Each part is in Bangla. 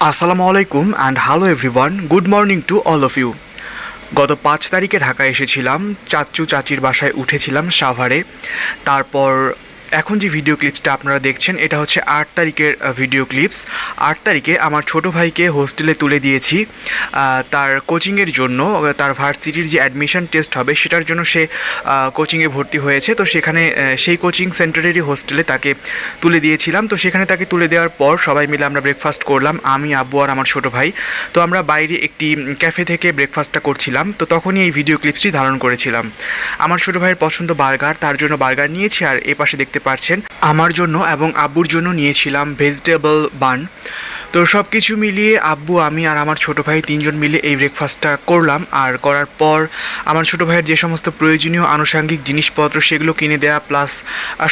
আসসালামু আলাইকুম and hello everyone good morning to all of you গত পাঁচ তারিখে ঢাকায় এসেছিলাম, চাচু চাচির বাসায় উঠেছিলাম সাভারে। তারপর এখন যে ভিডিও ক্লিপসটা আপনারা দেখছেন, এটা হচ্ছে আট তারিখের ভিডিও ক্লিপস আট তারিখে আমার ছোট ভাইকে হোস্টেলে তুলে দিয়েছি। তার কোচিংয়ের জন্য তার ভার্সিটির যে অ্যাডমিশন টেস্ট হবে, সেটার জন্য সে কোচিংয়ে ভর্তি হয়েছে। তো সেখানে সেই কোচিং সেন্টারেরই হোস্টেলে তাকে তুলে দিয়েছিলাম। তো সেখানে তাকে তুলে দেওয়ার পর সবাই মিলে আমরা ব্রেকফাস্ট করলাম, আমি, আব্বু আর আমার ছোট ভাই। তো আমরা বাইরে একটি ক্যাফে থেকে ব্রেকফাস্টটা করছিলাম। তো তখনই এই ভিডিও ক্লিপসটি ধারণ করেছিলাম। আমার ছোট ভাইয়ের পছন্দ বার্গার, তার জন্য বার্গার নিয়েছি আর এ পাশে দেখতে পাচ্ছেন আমার জন্য এবং আব্বুর জন্য নিয়েছিলাম ভেজিটেবল বান। তো সব কিছু মিলিয়ে আব্বু, আমি আর আমার ছোট ভাই তিনজন মিলে এই ব্রেকফাস্টটা করলাম। আর করার পর আমার ছোট ভাইয়ের যে সমস্ত প্রয়োজনীয় আনুষঙ্গিক জিনিসপত্র সেগুলো কিনে দেওয়া প্লাস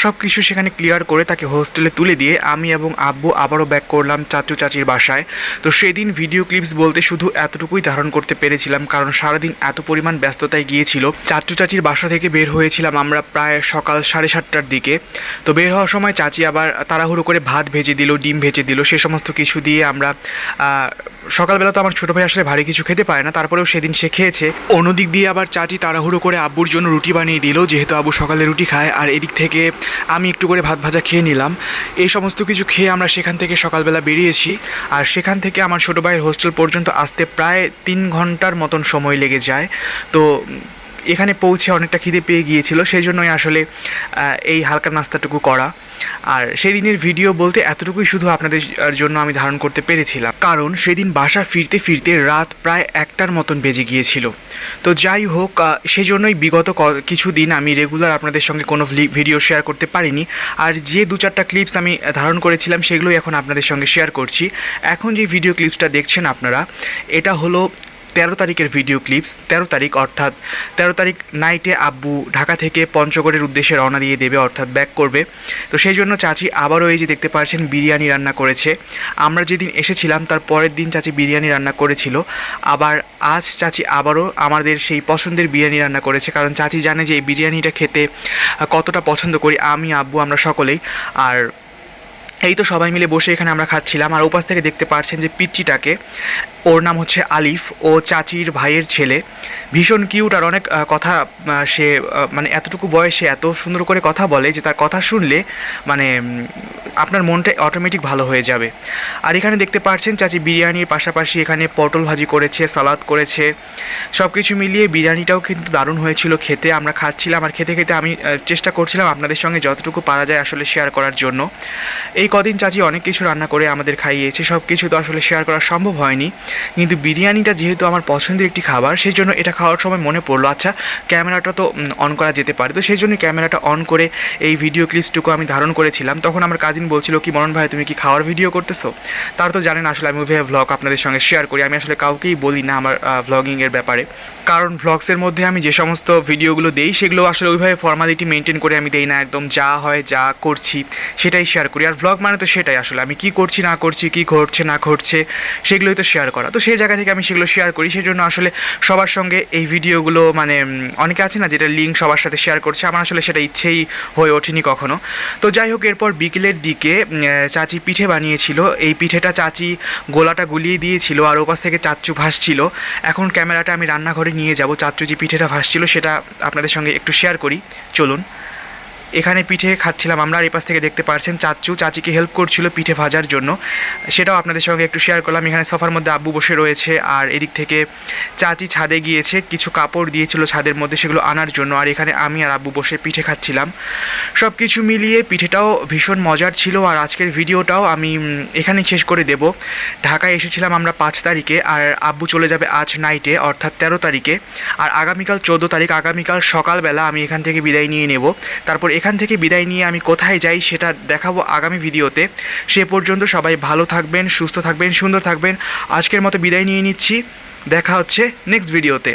সব কিছু সেখানে ক্লিয়ার করে তাকে হোস্টেলে তুলে দিয়ে আমি এবং আব্বু আবারও ব্যাক করলাম চাচু চাচির বাসায়। তো সেদিন ভিডিও ক্লিপস বলতে শুধু এতটুকুই ধারণ করতে পেরেছিলাম, কারণ সারাদিন এত পরিমাণ ব্যস্ততায় গিয়েছিল। চাচু চাচির বাসা থেকে বের হয়েছিলাম আমরা প্রায় সকাল সাড়ে সাতটার দিকে। তো বের হওয়ার সময় চাচি আবার তাড়াহুড়ো করে ভাত ভেজে দিল, ডিম ভেজে দিল, সে সমস্ত কিছু দিয়ে আমরা সকালবেলা তো আমার ছোটো ভাই আসলে ভারী কিছু খেতে পারে না, তারপরেও সেদিন সে খেয়েছে। অন্যদিক দিয়ে আবার চাচি তাড়াহুড়ো করে আব্বুর জন্য রুটি বানিয়ে দিল, যেহেতু আব্বু সকালে রুটি খায়, আর এদিক থেকে আমি একটু করে ভাত ভাজা খেয়ে নিলাম। এই সমস্ত কিছু খেয়ে আমরা সেখান থেকে সকালবেলা বেরিয়েছি, আর সেখান থেকে আমার ছোটো ভাইয়ের হোস্টেল পর্যন্ত আসতে প্রায় তিন ঘণ্টার মতন সময় লেগে যায়। তো এখানে পৌঁছে অনেকটা খিদে পেয়ে গিয়েছিল সেই জন্যই আসলে এই হালকা নাস্তাটুকু করা। আর সেদিনের ভিডিও বলতে এতটুকুই শুধু আপনাদের জন্য আমি ধারণ করতে পেরেছিলাম। কারণ সেদিন বাসা ফিরতে ফিরতে রাত প্রায় একটার মতন বেজে গিয়েছিল। তো যাই হোক সেজন্যই বিগত ক- কিছুদিন আমি রেগুলার আপনাদের সঙ্গে কোনো ভিডিও শেয়ার করতে পারিনি। আর যে দু চারটা ক্লিপস আমি ধারণ করেছিলাম, সেগুলোই এখন আপনাদের সঙ্গে শেয়ার করছি। এখন যে ভিডিও ক্লিপসটা দেখছেন আপনারা, এটা হলো তেরো তারিখের ভিডিও ক্লিপস তেরো তারিখ অর্থাৎ তেরো তারিখ নাইটে আব্বু ঢাকা থেকে পঞ্চগড়ের উদ্দেশ্যে রওনা দিয়ে দেবে, অর্থাৎ ব্যাক করবে। তো সেই জন্য চাচি আবারও এই যে দেখতে পাচ্ছেন, বিরিয়ানি রান্না করেছে। আমরা যেদিন এসেছিলাম, তার পরের দিন চাচি বিরিয়ানি রান্না করেছিল। আবার আজ চাচি আবারও আমাদের সেই পছন্দের বিরিয়ানি রান্না করেছে, কারণ চাচি জানে যে এই বিরিয়ানিটা খেতে কতটা পছন্দ করি আমি, আব্বু, আমরা সকলেই। আর এই তো সবাই মিলে বসে এখানে আমরা খাচ্ছিলাম। আর ওপাশ থেকে দেখতে পাচ্ছেন যে পিচ্চিটাকে। ওর নাম হচ্ছে আলিফ। ও চাচির ভাইয়ের ছেলে। ভীষণ কিউট আর অনেক কথা সে মানে এতটুকু বয়সে এত সুন্দর করে কথা বলে যে তার কথা শুনলে মানে আপনার মনটা অটোমেটিক ভালো হয়ে যাবে। আর এখানে দেখতে পাচ্ছেন চাচি বিরিয়ানির পাশাপাশি এখানে পটল ভাজি করেছে, সালাদ করেছে। সব কিছু মিলিয়ে বিরিয়ানিটাও কিন্তু দারুণ হয়েছিল খেতে। আমরা খাচ্ছিলাম আর খেতে খেতে আমি চেষ্টা করছিলাম আপনাদের সঙ্গে যতটুকু পারা যায় আসলে শেয়ার করার জন্য। এই কদিন চাচি অনেক কিছু রান্না করে আমাদের খাইয়েছে সব কিছু তো আসলে শেয়ার করা সম্ভব হয়নি। কিন্তু বিরিয়ানিটা যেহেতু আমার পছন্দের একটি খাবার সেই জন্য এটা খাওয়ার সময় মনে পড়ল আচ্ছা ক্যামেরাটা তো অন করা যেতে পারে। তো সেই জন্য ক্যামেরাটা অন করে এই ভিডিও ক্লিপসটুকু আমি ধারণ করেছিলাম। তখন আমার কাজিন বলছিল, কি মরণ ভাই, তুমি কি খাওয়ার ভিডিও করতেছো? তার তো জানেন আসলে আমি ওইভাবে ভ্লগ আপনাদের সঙ্গে শেয়ার করি। আমি আসলে কাউকেই বলি না আমার ভ্লগিংয়ের ব্যাপারে। কারণ ভ্লগসের মধ্যে আমি যে সমস্ত ভিডিওগুলো দেই, সেগুলো আসলে ওইভাবে ফর্মালিটি মেনটেন করে আমি দেই না। একদম যা হয়, যা করছি, সেটাই শেয়ার করি। আর ভ্লগ মানে তো সেটাই আসলে। আমি কি করছি, না করছি, কি ঘটছে, না ঘটছে, সেগুলোই তো শেয়ার করা। তো সেই জায়গা থেকে আমি সেগুলো শেয়ার করি। সেই জন্য আসলে সবার সঙ্গে এই ভিডিওগুলো মানে অনেকে আছে না যেটা লিঙ্ক সবার সাথে শেয়ার করছে, আমার আসলে সেটা ইচ্ছেই হয়ে ওঠেনি কখনো। তো যাই হোক, এরপর বিকেলের দিকে চাচি পিঠে বানিয়েছিল। এই পিঠেটা চাচি গোলাটা গুলিয়ে দিয়েছিল আর ওপাশ থেকে চাচ্চু ভাসছিল। এখন ক্যামেরাটা আমি রান্নাঘরে নিয়ে যাব। চাচ্চু যে পিঠেটা ভাসছিল সেটা আপনাদের সঙ্গে একটু শেয়ার করি। চলুন। এখানে পিঠে খাচ্ছিলাম। আমরা আর এপাশ থেকে দেখতে পাচ্ছেন চাচু। চাচিকে হেল্প করছিল পিঠে ভাজার জন্য। সেটাও আপনাদের সঙ্গে একটু শেয়ার করলাম। এখানে সফার মধ্যে আব্বু বসে রয়েছে আর এদিক থেকে চাচি ছাদে গিয়েছে। কিছু কাপড় দিয়েছিল ছাদের মধ্যে সেগুলো আনার জন্য। আর এখানে আমি আর আব্বু বসে পিঠে খাচ্ছিলাম। সব কিছু মিলিয়ে পিঠেটাও ভীষণ মজার ছিল। আর আজকের ভিডিওটাও আমি উম, এখানেই শেষ করে দেব। ঢাকায় এসেছিলাম আমরা পাঁচ তারিখে। আর আব্বু চলে যাবে আজ নাইটে অর্থাৎ তেরো তারিখে। আর আগামীকাল চোদ্দ তারিখ আগামীকাল সকালবেলা আমি এখান থেকে বিদায় নিয়ে নেব। তারপর এখান থেকে বিদায় নিয়ে আমি কোথায় যাই সেটা দেখাবো আগামী ভিডিওতে। সে পর্যন্ত সবাই ভালো থাকবেন, সুস্থ থাকবেন, সুন্দর থাকবেন। আজকের মতো বিদায় নিয়ে নিচ্ছি। দেখা হচ্ছে নেক্সট ভিডিওতে